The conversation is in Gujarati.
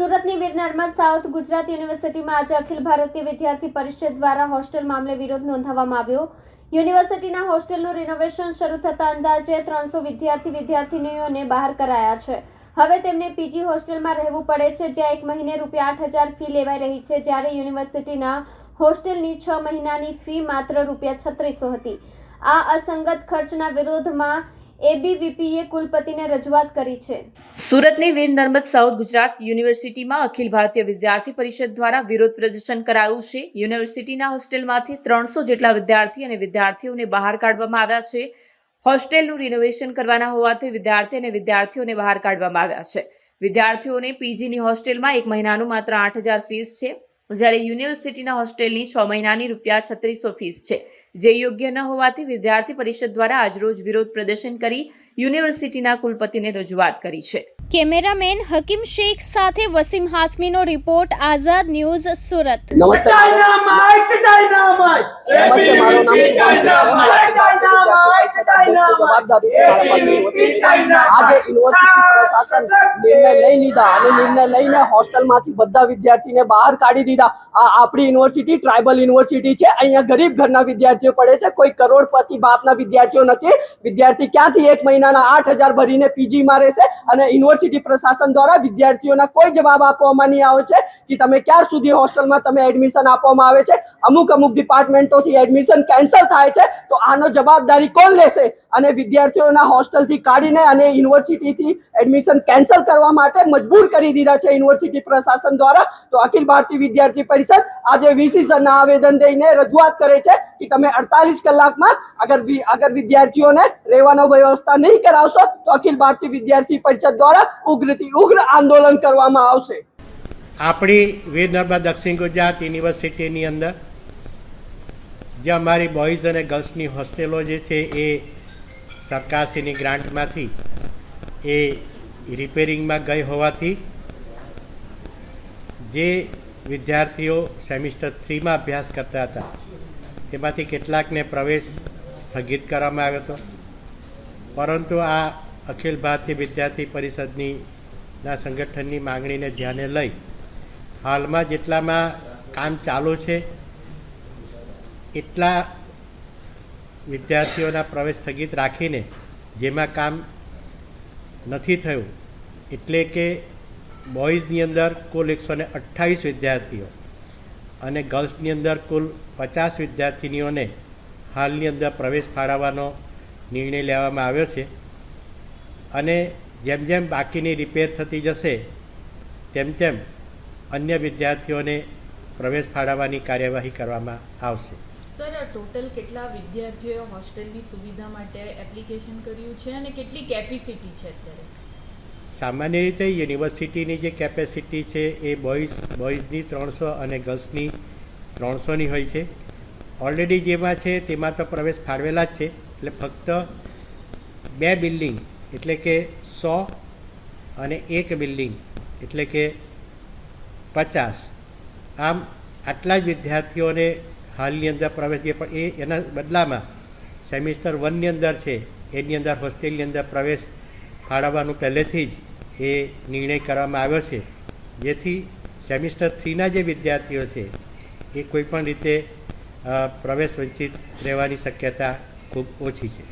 સુરતની વિરનારમાં સાઉથ ગુજરાત યુનિવર્સિટીમાં આજે અખિલ ભારતીય વિદ્યાર્થી પરિષદ દ્વારા હોસ્ટેલ મામલે વિરોધ નોંધાવવામાં આવ્યો. યુનિવર્સિટીના હોસ્ટેલનું રિનોવેશન શરૂ થતાં અંદાજે ત્રણસો વિદ્યાર્થી વિદ્યાર્થીનીઓને બહાર કરાયા છે. હવે તેમને પીજી હોસ્ટેલમાં રહેવું પડે છે, જ્યાં એક મહિને રૂપિયા આઠ હજાર ફી લેવાઈ રહી છે, જ્યારે યુનિવર્સિટીના હોસ્ટેલની છ મહિનાની ફી માત્ર રૂપિયા છત્રીસો હતી. આ અસંગત ખર્ચના વિરોધમાં એબીવીપીએ કુલપતિને રજૂઆત કરી છે. સુરતની વીર નર્મદ સાઉથ ગુજરાત યુનિવર્સિટીમાં અખિલ ભારતીય વિદ્યાર્થી પરિષદ દ્વારા વિરોધ પ્રદર્શન કરાયું છે. યુનિવર્સિટીના હોસ્ટેલમાંથી ત્રણસો જેટલા વિદ્યાર્થી અને વિદ્યાર્થીઓને બહાર કાઢવામાં આવ્યા છે. હોસ્ટેલનું રિનોવેશન કરવાના હોવાથી વિદ્યાર્થી અને વિદ્યાર્થીઓને બહાર કાઢવામાં આવ્યા છે. વિદ્યાર્થીઓને પીજીની હોસ્ટેલમાં એક મહિનાનું માત્ર આઠ હજાર ફીસ છે. જ્યારે યુનિવર્સિટીના હોસ્ટેલની છ મહિનાની રૂપિયા છત્રીસો ફીસ છે. જે યોગ્ય ન હોવાથી વિદ્યાર્થી પરિષદ દ્વારા આજરોજ વિરોધ પ્રદર્શન કરી યુનિવર્સિટીના કુલપતિને રજૂઆત કરી છે. કેમેરામેન હકીમ શેખ સાથે વસીમ હાસમીનો રિપોર્ટ આઝાદ ન્યૂઝ સુરત. નમસ્તે ડાયનામાઇટ ડાયનામાઇટ નમસ્તે મારું નામ જવાબદારી છે મારા પાસે આજે યુનિવર્સિટી પ્રશાસન નિર્ણય લઈ લીધા અને નિર્ણય લઈને હોસ્ટેલમાંથી બધા વિદ્યાર્થીને બહાર કાઢી દીધા. આ આપણી યુનિવર્સિટી ટ્રાઇબલ યુનિવર્સિટી છે. અહીંયા ગરીબ ઘરના વિદ્યાર્થીઓ પડે છે. કોઈ કરોડપતિ બાપના વિદ્યાર્થીઓ નથી. વિદ્યાર્થી ક્યાંથી એક મહિનાના આઠ હજાર ભરીને પીજીમાં રહેશે? અને યુનિવર્સિટી પ્રશાસન દ્વારા વિદ્યાર્થીઓના કોઈ જવાબ આપવામાં નહીં આવે છે કે તમે ક્યાર સુધી હોસ્ટેલમાં તમે એડમિશન આપવામાં આવે છે? અમુક અમુક ડિપાર્ટમેન્ટોથી એડમિશન કેન્સલ થાય છે, તો આનો જવાબદારી કોણ લેશે? અને વિદ્યાર્થીઓના હોસ્ટેલથી કાઢીને અને યુનિવર્સિટીથી એડમિશન કેન્સલ કરવા માટે મજબૂર કરી દીધા છે યુનિવર્સિટી પ્રશાસન દ્વારા. તો અખિલ ભારતીય વિદ્યાર્થી પરિષદ આજે વીસી સરના આવેદન દઈને રજૂઆત કરે છે કે તમે અડતાલીસ કલાકમાં અગર અગર વિદ્યાર્થીઓને રહેવાનો વ્યવસ્થા નહીં કરાવશો, તો અખિલ ભારતીય વિદ્યાર્થી પરિષદ દ્વારા ઉગ્રથી ઉગ્ર આંદોલન કરવામાં આવશે. આપણી વીર દક્ષિણ ગુજરાત યુનિવર્સિટીની અંદર જે અમારી બોયઝ અને ગર્લ્સની હોસ્ટેલો જે છે એ સરકારશ્રીની ગ્રાન્ટમાંથી એ રિપેરિંગમાં ગઈ હોવાથી જે વિદ્યાર્થીઓ સેમિસ્ટર થ્રીમાં અભ્યાસ કરતા હતા, તેમાંથી કેટલાકને પ્રવેશ સ્થગિત કરવામાં આવ્યો હતો. પરંતુ આ અખિલ ભારતીય વિદ્યાર્થી પરિષદની ના સંગઠનની માંગણીને ધ્યાને લઈ હાલમાં જેટલામાં કામ ચાલુ છે, એટલા વિદ્યાર્થીઓના પ્રવેશ સ્થગિત રાખીને જેમાં કામ નથી થયું, એટલે કે બોયઝની અંદર કુલ એકસો ને અઠ્ઠાવીસ વિદ્યાર્થીઓ અને ગર્લ્સની અંદર કુલ પચાસ વિદ્યાર્થીનીઓને હાલની અંદર પ્રવેશ ફાળવવાનો નિર્ણય લેવામાં આવ્યો છે. અને જેમ જેમ બાકીની રિપેર થતી જશે તેમ તેમ અન્ય વિદ્યાર્થીઓને પ્રવેશ ફાળવવાની કાર્યવાહી કરવામાં આવશે. સર ટોટલ કેટલા વિદ્યાર્થીઓએ હોસ્ટેલની સુવિધા માટે એપ્લિકેશન કર્યું છે અને કેટલી કેપેસિટી છે અત્યારે? સામાન્ય રીતે યુનિવર્સિટીની જે કેપેસિટી છે એ બોયઝ બોયઝની ત્રણસો અને ગર્લ્સની ત્રણસોની હોય છે. ઓલરેડી જેમાં છે તેમાં તો પ્રવેશ ફાળવેલા જ છે. એટલે ફક્ત બે બિલ્ડિંગ એટલે કે સો અને એક બિલ્ડિંગ, એટલે કે પચાસ. આમ આટલા જ વિદ્યાર્થીઓને હાલની અંદર પ્રવેશ દે પણ એ એના બદલામાં સેમિસ્ટર વનની અંદર છે, એની અંદર હોસ્ટેલની અંદર પ્રવેશ ફાળવવાનું પહેલેથી જ એ નિર્ણય કરવામાં આવ્યો છે. જેથી સેમિસ્ટર થ્રીના જે વિદ્યાર્થીઓ છે, એ કોઈપણ રીતે પ્રવેશ વંચિત રહેવાની શક્યતા ખૂબ ઓછી છે.